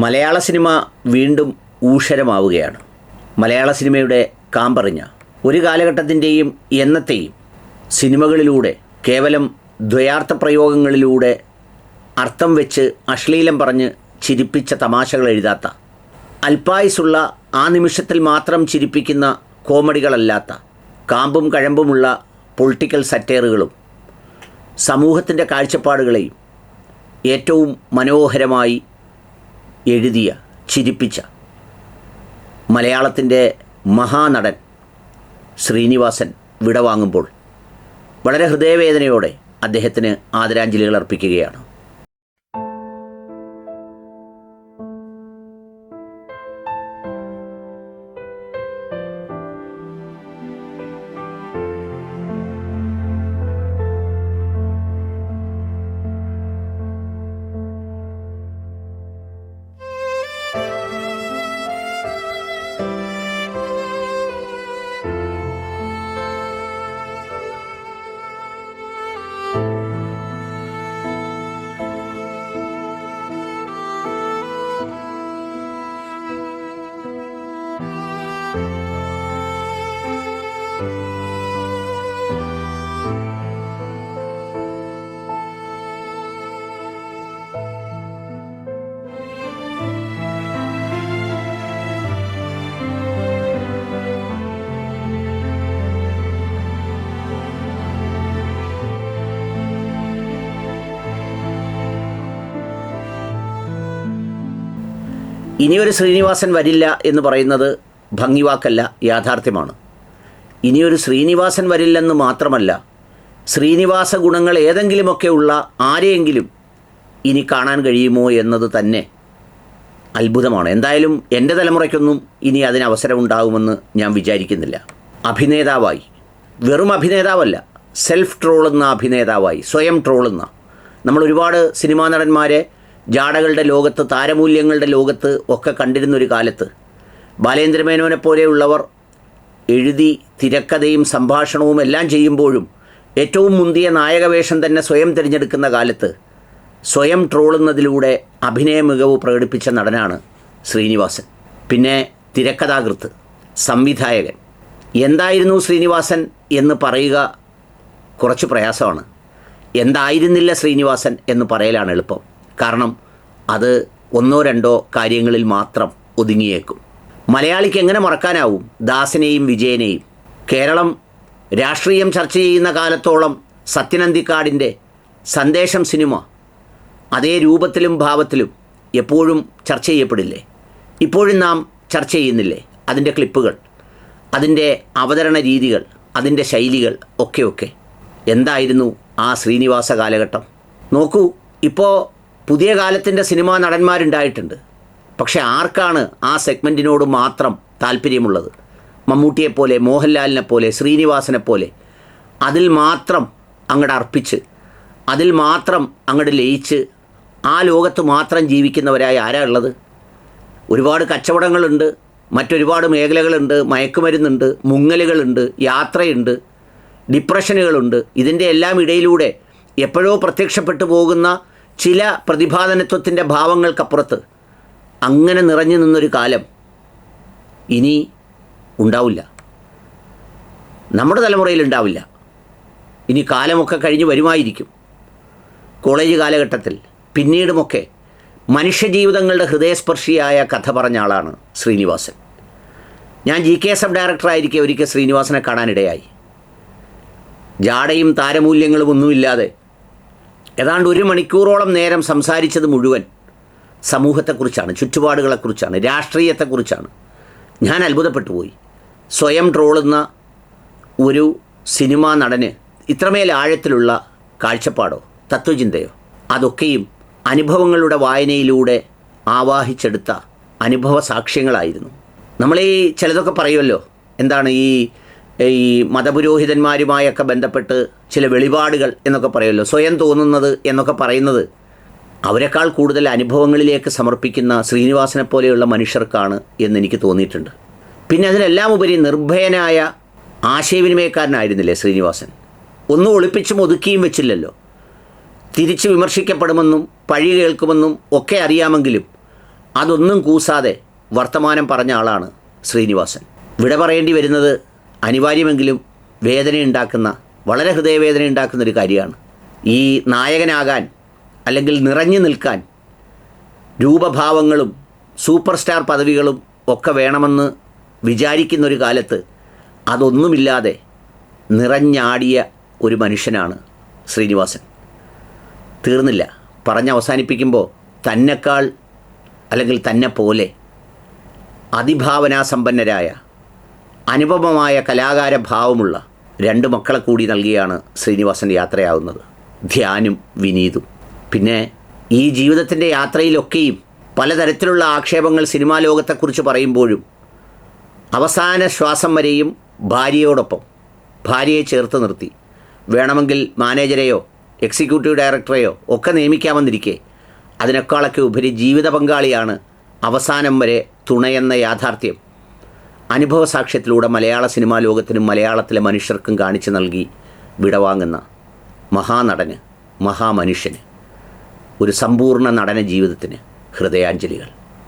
മലയാള cinema വീണ്ടും ഊഷരമാവുകയാണ്. മലയാള സിനിമയുടെ കാമ്പറിഞ്ഞ ഒരു കാലഘട്ടത്തിന്റെയും എന്നത്തെയും സിനിമകളിലൂടെ കേവലം ദ്വയാർത്ഥ പ്രയോഗങ്ങളിലൂടെ അർത്ഥം വെച്ച് അശ്ലീലം പറഞ്ഞ് ചിരിപ്പിച്ച തമാശകൾ എഴുതാത്ത അൽപായുസുള്ള ആ നിമിഷത്തിൽ മാത്രം ചിരിപ്പിക്കുന്ന കോമഡികളല്ലാത്ത കാമ്പും കഴമ്പുമുള്ള പൊളിറ്റിക്കൽ സറ്റേറുകളും സമൂഹത്തിന്റെ കാഴ്ചപ്പാടുകളെയും ഏറ്റവും മനോഹരമായി എഴുതിയ ചിരിപ്പിച്ച മലയാളത്തിന്റെ മഹാനടൻ ശ്രീനിവാസൻ വിടവാങ്ങുമ്പോൾ വളരെ ഹൃദയവേദനയോടെ അദ്ദേഹത്തിന് ആദരാഞ്ജലികൾ അർപ്പിക്കുകയാണ്. ഇനിയൊരു ശ്രീനിവാസൻ വരില്ല എന്ന് പറയുന്നത് ഭംഗിവാക്കല്ല യാഥാർത്ഥ്യമാണ്. ഇനിയൊരു ശ്രീനിവാസൻ വരില്ലെന്ന് മാത്രമല്ല ശ്രീനിവാസ ഗുണങ്ങൾ ഏതെങ്കിലുമൊക്കെ ഉള്ള ആരെയെങ്കിലും ഇനി കാണാൻ കഴിയുമോ എന്നത് തന്നെ അത്ഭുതമാണ്. എന്തായാലും എന്റെ തലമുറയ്ക്കൊന്നും ഇനി അതിന് അവസരമുണ്ടാകുമെന്ന് ഞാൻ വിചാരിക്കുന്നില്ല. അഭിനേതാവായി. വെറും അഭിനേതാവല്ല സെൽഫ് ട്രോളുന്ന അഭിനേതാവായി സ്വയം ട്രോളുന്ന നമ്മൾ ഒരുപാട് സിനിമാ നടന്മാരെ ജാടകളുടെ ലോകത്ത് താരമൂല്യങ്ങളുടെ ലോകത്ത് ഒക്കെ കണ്ടിരുന്നൊരു കാലത്ത് ബാലേന്ദ്രമേനോനെ പോലെയുള്ളവർ എഴുതി തിരക്കഥയും സംഭാഷണവും എല്ലാം ചെയ്യുമ്പോഴും ഏറ്റവും മുന്തിയ നായകവേഷം തന്നെ സ്വയം തിരഞ്ഞെടുക്കുന്ന കാലത്ത് സ്വയം ട്രോളുന്നതിലൂടെ അഭിനയ മികവ് പ്രകടിപ്പിച്ച നടനാണ് ശ്രീനിവാസൻ. പിന്നെ തിരക്കഥാകൃത്ത് സംവിധായകൻ. എന്തായിരുന്നു ശ്രീനിവാസൻ എന്ന് പറയുക കുറച്ച് പ്രയാസമാണ്. എന്തായിരുന്നില്ല ശ്രീനിവാസൻ എന്ന് പറയലാണ് എളുപ്പം. കാരണം അത് ഒന്നോ രണ്ടോ കാര്യങ്ങളിൽ മാത്രം ഒതുങ്ങിയേക്കും. മലയാളിക്ക് എങ്ങനെ മറക്കാനാവും ദാസനെയും വിജയനെയും? കേരളം രാഷ്ട്രീയം ചർച്ച ചെയ്യുന്ന കാലത്തോളം സത്യനന്തിക്കാടിന്റെ സന്ദേശം സിനിമ അതേ രൂപത്തിലും ഭാവത്തിലും എപ്പോഴും ചർച്ച ചെയ്യപ്പെടില്ലേ? ഇപ്പോഴും നാം ചർച്ച ചെയ്യുന്നില്ലേ? അതിന്റെ ക്ലിപ്പുകൾ അതിന്റെ അവതരണ രീതികൾ അതിന്റെ ശൈലികൾ ഒക്കെ ഒക്കെ എന്തായിരുന്നു ആ ശ്രീനിവാസ കാലഘട്ടം? നോക്കൂ ഇപ്പോൾ പുതിയ കാലത്തിന്റെ സിനിമാ നടന്മാരുണ്ടായിട്ടുണ്ട്. പക്ഷെ ആർക്കാണ് ആ സെഗ്മെന്റിനോട് മാത്രം താല്പര്യമുള്ളത്? മമ്മൂട്ടിയെപ്പോലെ മോഹൻലാലിനെ പോലെ ശ്രീനിവാസനെ പോലെ. അതിൽ മാത്രം അങ്ങോട്ട് അർപ്പിച്ച് അതിൽ മാത്രം അങ്ങോട്ട് ലയിച്ച് ആ ലോകത്ത് മാത്രം ജീവിക്കുന്നവരായി ആരാ ഉള്ളത്? ഒരുപാട് കച്ചവടങ്ങളുണ്ട് മറ്റൊരുപാട് മേഖലകളുണ്ട് മയക്കുമരുന്നുണ്ട് മുങ്ങലുകളുണ്ട് യാത്രയുണ്ട് ഡിപ്രഷനുകളുണ്ട്. ഇതിന്റെ എല്ലാം ഇടയിലൂടെ എപ്പോഴോ പ്രത്യക്ഷപ്പെട്ടു പോകുന്ന ചില പ്രതിഭാതനത്വത്തിന്റെ ഭാവങ്ങൾക്കപ്പുറത്ത് അങ്ങനെ നിറഞ്ഞു നിന്നൊരു കാലം ഇനി ഉണ്ടാവില്ല. നമ്മുടെ തലമുറയിൽ ഉണ്ടാവില്ല. ഇനി കാലമൊക്കെ കഴിഞ്ഞ് വരുമായിരിക്കും. കോളേജ് കാലഘട്ടത്തിൽ പിന്നീടുമൊക്കെ മനുഷ്യജീവിതങ്ങളുടെ ഹൃദയസ്പർശിയായ കഥ പറഞ്ഞ ആളാണ് ശ്രീനിവാസൻ. ഞാൻ ജി കെ എസ് എഫ് ഡയറക്ടറായിരിക്കെ ഒരിക്കൽ ശ്രീനിവാസനെ കാണാനിടയായി. ജാടയും താരമൂല്യങ്ങളും ഒന്നുമില്ലാതെ ഏതാണ്ട് ഒരു മണിക്കൂറോളം നേരം സംസാരിച്ചത് മുഴുവൻ സമൂഹത്തെക്കുറിച്ചാണ് ചുറ്റുപാടുകളെക്കുറിച്ചാണ് രാഷ്ട്രീയത്തെക്കുറിച്ചാണ്. ഞാൻ അത്ഭുതപ്പെട്ടു പോയി സ്വയം ട്രോളുന്ന ഒരു സിനിമാ നടന് ഇത്രമേൽ ആഴത്തിലുള്ള കാഴ്ചപ്പാടോ തത്വചിന്തയോ അതൊക്കെയും അനുഭവങ്ങളുടെ വായനയിലൂടെ ആവാഹിച്ചെടുത്ത അനുഭവ സാക്ഷ്യങ്ങളായിരുന്നു നമ്മളീ ചിലതൊക്കെ പറയുമല്ലോ എന്താണ് ഈ ഈ മതപുരോഹിതന്മാരുമായൊക്കെ ബന്ധപ്പെട്ട് ചില വെളിപാടുകൾ എന്നൊക്കെ പറയുമല്ലോ. സ്വയം തോന്നുന്നത് എന്നൊക്കെ പറയുന്നത് അവരെക്കാൾ കൂടുതൽ അനുഭവങ്ങളിലേക്ക് സമർപ്പിക്കുന്ന ശ്രീനിവാസനെ പോലെയുള്ള മനുഷ്യർക്കാണ് എന്ന് എനിക്ക് തോന്നിയിട്ടുണ്ട്. പിന്നെ അതിനെല്ലാം ഉപരി നിർഭയനായ ആശയവിനിമയക്കാരനായിരുന്നില്ലേ ശ്രീനിവാസൻ? ഒന്നും ഒളിപ്പിച്ചും ഒതുക്കിയും വെച്ചില്ലല്ലോ. തിരിച്ച് വിമർശിക്കപ്പെടുമെന്നും പഴി കേൾക്കുമെന്നും ഒക്കെ അറിയാമെങ്കിലും അതൊന്നും കൂസാതെ വർത്തമാനം പറഞ്ഞ ആളാണ് ശ്രീനിവാസൻ. വിട പറയേണ്ടി വരുന്നത് അനിവാര്യമെങ്കിലും വേദനയുണ്ടാക്കുന്ന വളരെ ഹൃദയവേദന ഉണ്ടാക്കുന്ന ഒരു കാര്യമാണ്. ഈ നായകനാകാൻ അല്ലെങ്കിൽ നിറഞ്ഞു നിൽക്കാൻ രൂപഭാവങ്ങളും സൂപ്പർ സ്റ്റാർ പദവികളും ഒക്കെ വേണമെന്ന് വിചാരിക്കുന്നൊരു കാലത്ത് അതൊന്നുമില്ലാതെ നിറഞ്ഞാടിയ ഒരു മനുഷ്യനാണ് ശ്രീനിവാസൻ. തീർന്നില്ല. പറഞ്ഞ് അവസാനിപ്പിക്കുമ്പോൾ തന്നെക്കാൾ അല്ലെങ്കിൽ തന്നെ പോലെ അതിഭാവനാസമ്പന്നരായ അനുപമമായ കലാകാര ഭാവമുള്ള രണ്ട് മക്കളെ കൂടി നൽകിയാണ് ശ്രീനിവാസൻ യാത്രയാവുന്നത്. ധ്യാനും വിനീതും. പിന്നെ ഈ ജീവിതത്തിന്റെ യാത്രയിലൊക്കെയും പലതരത്തിലുള്ള ആക്ഷേപങ്ങൾ സിനിമാ ലോകത്തെക്കുറിച്ച് പറയുമ്പോഴും അവസാന ശ്വാസം വരെയും ഭാര്യയോടൊപ്പം ഭാര്യയെ ചേർത്ത് നിർത്തി. വേണമെങ്കിൽ മാനേജരെയോ എക്സിക്യൂട്ടീവ് ഡയറക്ടറെയോ ഒക്കെ നിയമിക്കാമെന്നിരിക്കെ അതിനേക്കാളൊക്കെ ഉപരി ജീവിത പങ്കാളിയാണ് അവസാനം വരെ തുണയെന്ന യാഥാർത്ഥ്യം അനുഭവ സാക്ഷ്യത്തിലൂടെ മലയാള സിനിമാ ലോകത്തിനും മലയാളത്തിലെ മനുഷ്യർക്കും കാണിച്ചു നൽകി വിടവാങ്ങുന്ന മഹാനടന് മഹാമനുഷ്യന് ഒരു സമ്പൂർണ നടന ജീവിതത്തിന് ഹൃദയാഞ്ജലികൾ.